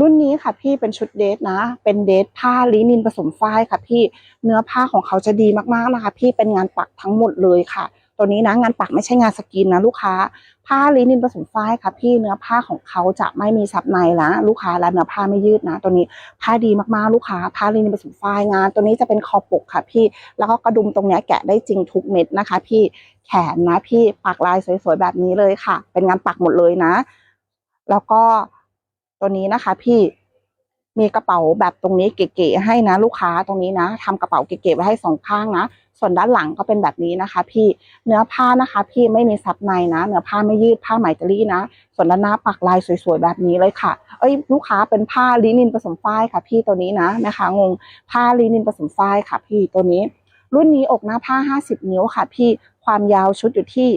รุ่นนี้ค่ะพี่เป็นชุดเดทนะ เป็นเดทผ้าลินินผสมฝ้ายค่ะพี่เนื้อผ้าของเขาจะดีมากๆนะคะ พี่เป็นงานปักทั้งหมดเลยค่ะ ตัวนี้นะงานปักไม่ใช่งานสกรีนนะลูกค้า ผ้าลินินผสมฝ้ายค่ะ พี่เนื้อผ้าของเขาจะไม่มีซับในนะลูกค้าและเนื้อผ้าไม่ยืดนะ ตัวนี้ผ้าดีมากๆลูกค้า ผ้าลินินผสมฝ้ายงาน ตัวนี้จะเป็นคอปกค่ะพี่ แล้วก็กระดุมตรงนี้แกะได้จริงทุกเม็ดนะคะ พี่แขนนะพี่ปักลายสวยๆแบบนี้เลยค่ะ เป็นงานปักหมดเลยนะ แล้วก็ ตัวนี้นะคะ พี่มีกระเป๋าแบบตรงนี้เก๋ๆให้นะ ลูกค้าตรงนี้นะทำกระเป๋าเก๋ๆไว้ให้สองข้างนะส่วนด้านหลังก็เป็นแบบนี้นะคะ พี่เนื้อผ้านะคะ พี่ไม่มีซับในนะเนื้อผ้าไม่ยืดผ้าไหมตอรี่นะ ส่วนด้านหน้าปักลายสวยๆแบบนี้เลยค่ะ เอ้ยลูกค้าเป็นผ้าลินินผสมฝ้ายค่ะ พี่ตัวนี้นะแม่ค้างงผ้าลินินผสมฝ้ายค่ะ พี่ตัวนี้ รุ่นนี้อกหน้าผ้า 50 นิ้วค่ะ พี่ความยาวชุดอยู่ที่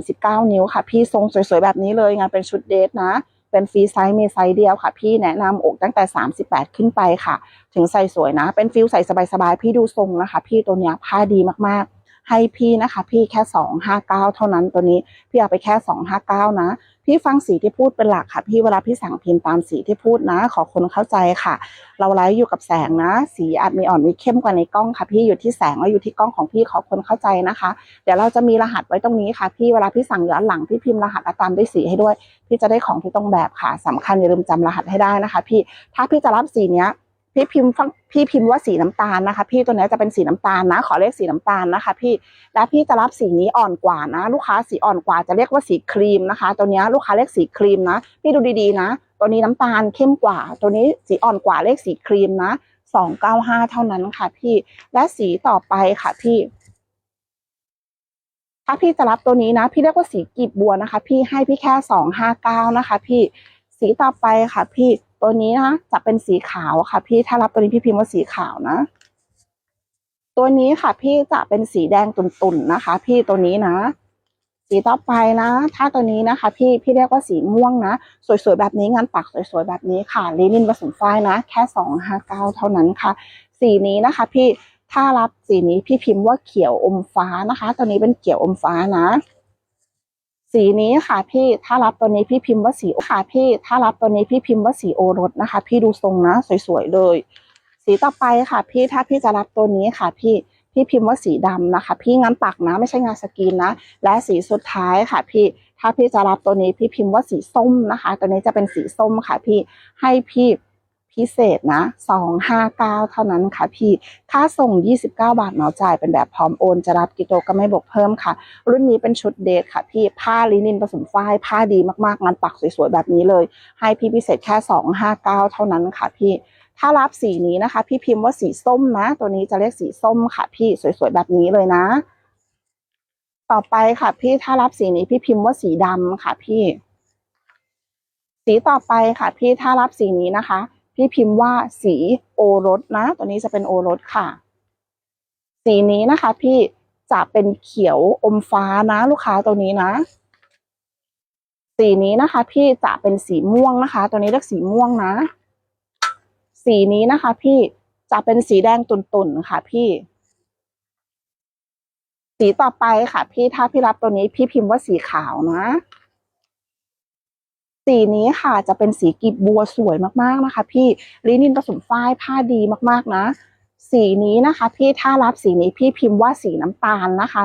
39 นิ้วค่ะ พี่ทรงสวยๆแบบนี้เลยงานเป็นชุดเดทนะ เป็นฟรีไซส์มีไซส์เดียวค่ะ พี่แนะนำอกตั้งแต่ 38 ขึ้นไปค่ะ ถึงใส่สวยนะ เป็นฟิลใส่สบายๆ พี่ดูทรงนะคะ พี่ตัวเนี้ยผ้าดีมากๆ ให้พี่นะคะ พี่แค่259เก้าเท่านั้นตัวนี้ พี่เอาไปแค่259นะ พี่ฟังสีที่พูดเป็นหลักค่ะ พี่เวลาพี่สั่งพิมพ์ตามสีที่พูดนะ ขอคนเข้าใจค่ะ เราไลฟ์อยู่กับแสงนะ สีอาจมีอ่อนมีเข้มกว่าในกล้องค่ะ พี่อยู่ที่แสงแล้วอยู่ที่กล้องของพี่ขอคนเข้าใจนะคะ เดี๋ยวเราจะมีรหัสไว้ตรงนี้ค่ะ พี่เวลาพี่สั่งย้อนหลังพี่พิมพ์รหัสและตามด้วยสีให้ด้วย พี่จะได้ของที่ตรงแบบค่ะสำคัญอย่าลืมจำรหัสให้ได้นะคะ พี่ถ้าพี่จะรับสีเนี้ย พี่พิมพ์ฟังพี่พิมพ์ว่าสีน้ำตาลนะคะ พี่ตัวนี้จะเป็นสีน้ำตาลนะ ขอเลขสีน้ำตาลนะคะ พี่และพี่จะรับสีนี้อ่อนกว่านะ ลูกค้าสีอ่อนกว่าจะเรียกว่าสีครีมนะคะ ตัวนี้ลูกค้าเรียกสีครีมนะ พี่ดูดีๆนะ ตัวนี้น้ำตาลเข้มกว่า ตัวนี้สีอ่อนกว่าเลขสีครีมนะสองเก้าห้าเท่านั้นค่ะพี่และสีต่อไปค่ะพี่ถ้าพี่จะรับตัวนี้นะ พี่เรียกว่าสีกีบบัวนะคะ พี่ให้พี่แค่สองห้าเก้านะคะ พี่สีต่อไปค่ะ พี่ ตัวนี้นะจะเป็นสีขาวค่ะ พี่ถ้ารับตัวนี้พี่พิมพ์ว่าสีขาวนะ ตัวนี้ค่ะ พี่จะเป็นสีแดงตุ่นๆนะคะ พี่ตัวนี้นะ สีต่อไปนะ ถ้าตัวนี้นะคะ พี่พี่เรียกว่าสีม่วงนะ สวยๆแบบนี้งานปักสวยๆแบบนี้ค่ะลินินผสมฝ้ายนะ แค่สองห้าเก้าเท่านั้นค่ะ สีนี้นะคะ พี่ถ้ารับสีนี้พี่พิมพ์ว่าเขียวอมฟ้านะคะ ตัวนี้เป็นเขียวอมฟ้านะ สีนี้ค่ะพี่ถ้ารับตัวนี้พี่พิมพ์ว่าสีค่ะพี่ถ้ารับตัวนี้พี่พิมพ์ว่าสีโอรสนะคะ พี่ดูทรงนะ สวยๆเลย สีต่อไปค่ะ พี่ถ้าพี่จะรับตัวนี้ค่ะ พี่พี่พิมพ์ว่าสีดำนะคะ พี่งานปักนะ ไม่ใช่งานสกรีนนะ และสีสุดท้ายค่ะ พี่ถ้าพี่จะรับตัวนี้พี่พิมพ์ว่าสีส้มนะคะ ตัวนี้จะเป็นสีส้มค่ะ พี่ให้พี่ พิเศษนะสองห้าเก้าเท่านั้นค่ะพี่ ค่าส่ง 29 บาทเหมาจ่ายเป็นแบบพร้อมโอน จะรับกิโลก็ไม่บวกเพิ่มค่ะ รุ่นนี้เป็นชุดเดทค่ะพี่ ผ้าลินินผสมฝ้าย ผ้าดีมากๆงานปักสวยๆแบบนี้เลย ให้พี่พิเศษแค่ 259 เท่านั้นค่ะพี่ถ้ารับสีนี้นะคะ พี่พิมพ์ว่าสีส้มนะ ตัวนี้จะเรียกสีส้มค่ะ พี่สวยๆแบบนี้เลยนะ ต่อไปค่ะ พี่ถ้ารับสีนี้พี่พิมพ์ว่าสีดำค่ะ พี่ สีต่อไปค่ะ พี่ถ้ารับสีนี้นะคะ พี่พิมพ์ว่าสีโอรสนะ ตัวนี้จะเป็นโอรสค่ะ สีนี้นะคะพี่จะเป็นเขียวอมฟ้านะ ลูกค้าตัวนี้นะ สีนี้นะคะ พี่จะเป็นสีม่วงนะคะ ตัวนี้เรียกสีม่วงนะ สีนี้นะคะ พี่จะเป็นสีแดงตุ่นๆค่ะ พี่ สีต่อไปค่ะ พี่ถ้าพี่รับตัวนี้พี่พิมพ์ว่าสีขาวนะ สีนี้ค่ะจะเป็นสีกีบบัวสวยมากๆนะคะ พี่ลินินผสมฝ้ายผ้าดีมากๆนะ สีนี้นะคะ พี่ถ้ารับสีนี้พี่พิมพ์ว่าสีน้ำตาลนะคะ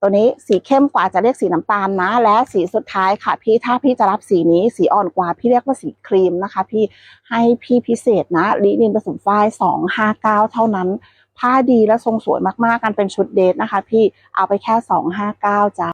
ตัวนี้สีเข้มกว่าจะเรียกสีน้ำตาลนะ และสีสุดท้ายค่ะ พี่ถ้าพี่จะรับสีนี้สีอ่อนกว่าพี่เรียกว่าสีครีมนะคะ พี่ให้พี่พิเศษนะลินินผสมฝ้ายสองห้าเก้าเท่านั้น ผ้าดีและทรงสวยมากๆกันเป็นชุดเดทนะคะ พี่เอาไปแค่สองห้าเก้าจ้า